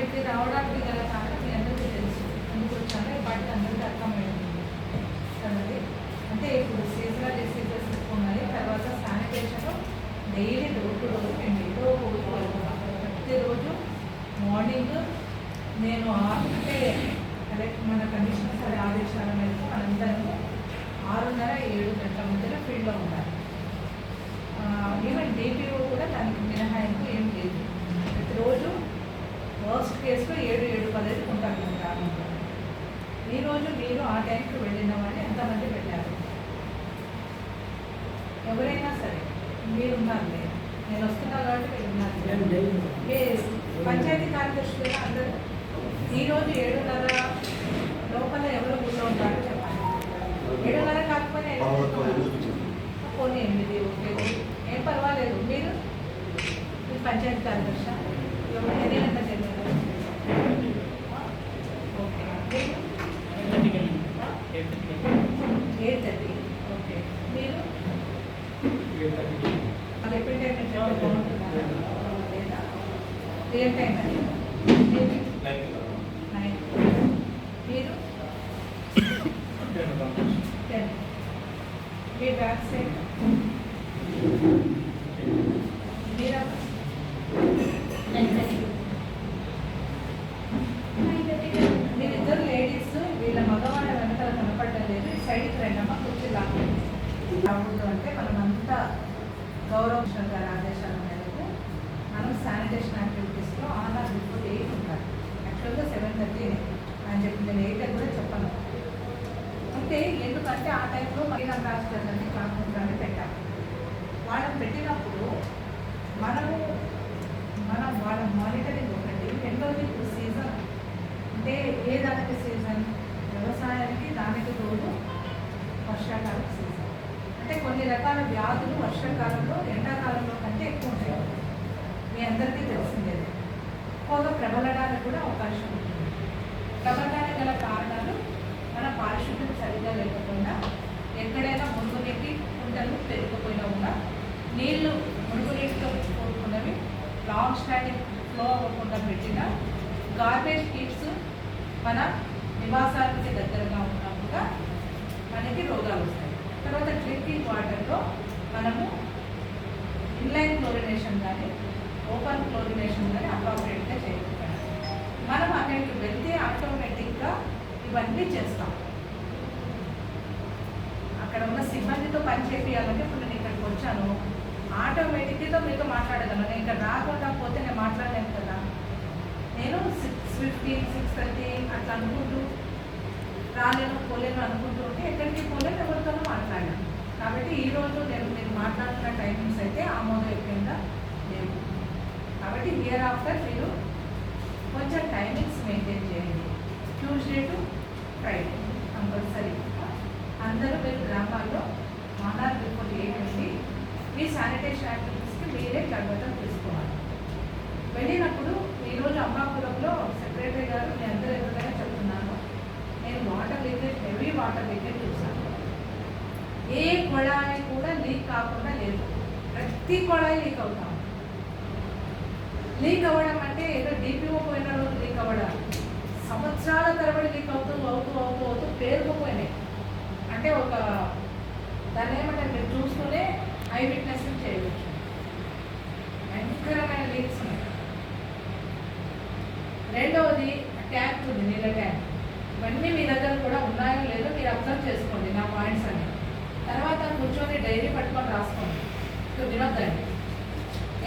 అక్కడికి రావడానికి గల కారణం మీ అందరికీ తెలుసు ఎందుకు వచ్చారో ఈ అందరికీ అర్థమైంది కదండి అంటే ఇప్పుడు సీజనల్ డిసీజెస్ ఉన్నాయి తర్వాత sanitation daily door to door మేము ప్రతిరోజు మార్నింగ్ నేను ఆకుంటే అంటే మన కండిషన్స్ అదే ఆదేశాల మేరకు మనందరము ఆరున్నర ఏడు గంటల మధ్యలో ఫీల్డ్లో ఉండాలి. ఈవెన్ డిపిఓ కూడా దానికి మినహాయింపు ఏం లేదు. ప్రతిరోజు వర్స్ట్ కేసులో ఏడు ఏడు పదహైదు ఉంటారు మన గ్రామంలో. ఈరోజు మీరు ఆ టైంకి వెళ్ళిన వాళ్ళు ఎంతమంది వెళ్ళారు? ఎవరైనా సరే మీరున్నారులే నేను వస్తున్నా కాబట్టి మీరు ఉన్నారు ఏ పంచాయతీ కార్యదర్శులు అందరూ? ఈరోజు ఏడున్నర లోపల ఎవరు ఊళ్ళో ఉంటారో చెప్పండి. ఏడున్నర కాకపోయినా ఎనిమిది పోనీ ఎనిమిది ఓకే. ఏం పర్వాలేదు. మీరు? మీ పంచాయతీ కార్యదర్శి ఎవరు? ఎన్ని గంటలకు వెళ్ళారు ఓకే. మీరు? Eight thirty okay. మీరు? అది ఎప్పుడు టైం రియల్ టైం అది మీరు నైన్ మీరు టెన్ మీ బ్యాక్ సైడ్ మీరా మీరిద్దరు లేడీస్ వీళ్ళ మగవాళ్ళ వెనకాల కనపడడం లేదు ఈ సైడ్కి రండమ్మా కూర్చి రాకూడదు అంటే మనం అంతా గౌరవ గారి ఆదేశాల మేరకు మనం శానిటేషన్ యాక్టివిటీస్లో ఆన్ ఆర్ బిఫోర్ ఎయిట్ ఉంటారు యాక్చువల్గా సెవెన్ థర్టీ అని చెప్పి నేను ఎయిట్ అని కూడా చెప్పను. అంటే ఎందుకంటే ఆ టైంలో మహిళా రాష్ట్రాలన్నీ కాకుండా పెట్టాలి. వాళ్ళని పెట్టినప్పుడు మనము మనం వాళ్ళ మానిటరింగ్ ఒకటి రెండోది సీజన్ అంటే ఏ దానికి సీజన్ వ్యవసాయానికి దానికి తోడు వర్షాకాలం సీజన్ అంటే కొన్ని రకాల వ్యాధులు వర్షాకాలంలో ఎండాకాలంలో కంటే ఎక్కువ ఉంటాయి. మీ అందరికీ తెలిసిందే. ఎక్కువగా ప్రబలడానికి కూడా అవకాశం ఉంటుంది. ప్రబలడానికి గల కారణాలు మన పారిశుద్ధ్యం సరిగ్గా లేకపోయినా ఎక్కడైనా మురుగునీటి కుంటలు పెరిగిపోయినా కూడా నీళ్ళు మురుగునీటితో కోరుకున్నవి లాంగ్ స్టాండింగ్ ఫ్లో అవ్వకుండా పెట్టిన గార్బేజ్ కిట్స్ మన నివాసానికి దగ్గరగా ఉన్నా కూడా మనకి రోగాలు వస్తాయి. తర్వాత డ్రింకింగ్ వాటర్లో మనము ఇన్లైన్ క్లోరినేషన్ కానీ ఓపెన్ క్లోరినేషన్ కానీ అప్రాపరేట్గా చేయగలుగుతాం. మనం అక్కడికి వెళ్తే ఆటోమేటిక్గా ఇవన్నీ చేస్తాం. అక్కడ ఉన్న సిబ్బందితో పని చేపియాలంటే ఇప్పుడు నేను ఇక్కడికి వచ్చాను. ఆటోమేటిక్గా మీతో మాట్లాడగలను. నేను ఇక్కడ రాకుండా పోతే నేను మాట్లాడలేను కదా. నేను సిక్స్ ఫిఫ్టీన్ సిక్స్ థర్టీ అట్లా అనుకుంటూ రాలేను పోలేను అనుకుంటూ ఉంటే ఎక్కడికి పోలేను ఎవరితోనూ మాట్లాడాను కాబట్టి ఈ రోజు నేను మీరు మాట్లాడుతున్న టైమింగ్స్ అయితే ఆమోదయోగ్యంగా లేవు. కాబట్టి హియర్ ఆఫ్టర్ మీరు కొంచెం టైమింగ్స్ మెయింటైన్ చేయండి. ట్యూస్డే టు ఫ్రైడే కంపల్సరీ అందరూ మీరు గ్రామాల్లో మానార్ రిపోర్ట్ వేయండి మీ శానిటేషన్ యాక్టివిటీస్కి మీరే జాగ్రత్తలు తీసుకోవాలి. వెళ్ళినప్పుడు ఈరోజు అమ్మాపురంలో సెక్రటరీ గారు మీ అందరూ ఎదురుగా చెప్తున్నాను నేను water leakage heavy water leakage చూసాను ఏ కొళాయి కూడా లీక్ కాకుండా లేదు. ప్రతి కొళాయి లీక్ అవుతాం. లీక్ అవ్వడం అంటే ఏదో డిపిఓ పోయిన రోజు లీక్ అవ్వడం సంవత్సరాల తరబడి లీక్ అవుతూ అవుతూ అవుతూ అవుతూ పేరుకుపోయినాయి అంటే ఒక దాన్ని ఏమంటారు మీరు చూస్తూనే ఐ విట్నెస్ చేయవచ్చు భయంకరమైన లీక్స్ ఉన్నాయి రెండవది ట్యాంక్ ఉంది నీళ్ళ ట్యాంక్ ఇవన్నీ మీ దగ్గర కూడా ఉన్నాయో లేదో మీరు అబ్జర్వ్ చేసుకోండి నా పాయింట్స్ అన్ని. తర్వాత కూర్చొని డైరీ పట్టుకొని రాసుకోండి. ఇక వినొద్దండి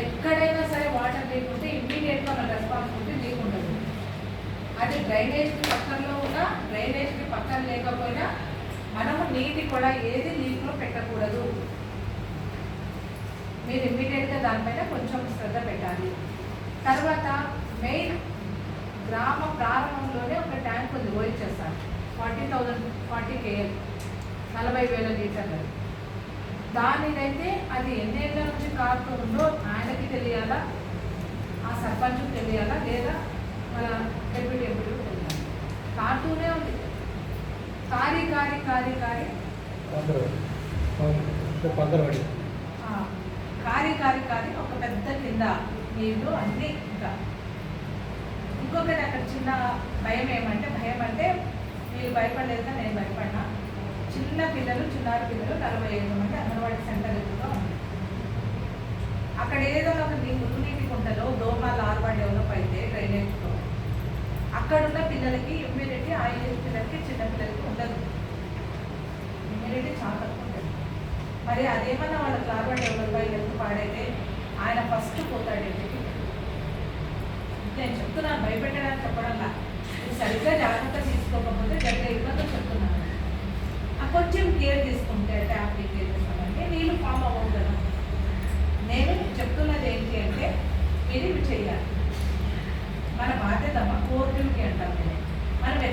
ఎక్కడైనా సరే వాటర్ లేకుంటే ఇమ్మీడియట్గా మన రెస్పాన్సిబిలిటీ లీక్ ఉండదు అది డ్రైనేజ్కి పక్కనలో ఉన్నా డ్రైనేజ్కి పక్కన లేకపోయినా మనము నీటి కూడా ఏది లీక్లో పెట్టకూడదు. మీరు ఇమ్మీడియట్గా దానిపైన కొంచెం శ్రద్ధ పెట్టాలి. తర్వాత మెయిన్ గ్రామ ప్రారంభంలోనే ఒక ట్యాంక్ ఉంది ఓయిచ్చేస్తారు ఫార్టీ థౌజండ్ ఫార్టీ కేఎల్ నలభై వేల లీటర్లు. దానినైతే అది ఎన్నేళ్ళ నుంచి కారుతూ ఉందో ఆయనకి తెలియాలా? ఆ సర్పంచ్కి తెలియాలా? లేదా మన డెప్యూటీ ఎంపీకి తెలియాలి? కారుతూనే ఉంది. కారి కారి కారి కారి. కారి కారి కారి ఒక పెద్ద కింద నీళ్ళు అన్నీ ఇంకా. ఇంకొకటి అక్కడ చిన్న భయం ఏమంటే భయం అంటే మీరు భయపడలేదు కానీ నేను భయపడినా. చిన్న పిల్లలు చిన్నారు పిల్లలు నలభై ఐదు మంది అంగన్వాడీ సెంటర్ ఎక్కువగా ఉంది అక్కడ ఏదైనా ఒక నీ మురుగునీటి కుంటలో దోమలు ఆర్వా డెవలప్ అయితే డ్రైనేజ్తో అక్కడున్న పిల్లలకి ఇమ్యూనిటీ ఆ ఏజ్ పిల్లలకి చిన్న పిల్లలకి ఉండదు. ఇమ్యూనిటీ చాలా తక్కువ ఉంటుంది. మరి అదేమన్నా వాళ్ళ కార్బన్ డెవలప్ అయ్యి హెల్త్ పాడైతే ఆయన ఫస్ట్ పోతాడు ఇంటికి. నేను చెప్తున్నాను భయపెట్టడానికి చెప్పడంలా సరిగ్గా జాగ్రత్త తీసుకోకపోతే జరిగే ఇబ్బందులు చెప్తున్నాను కొంచెం కేర్ తీసుకుంటే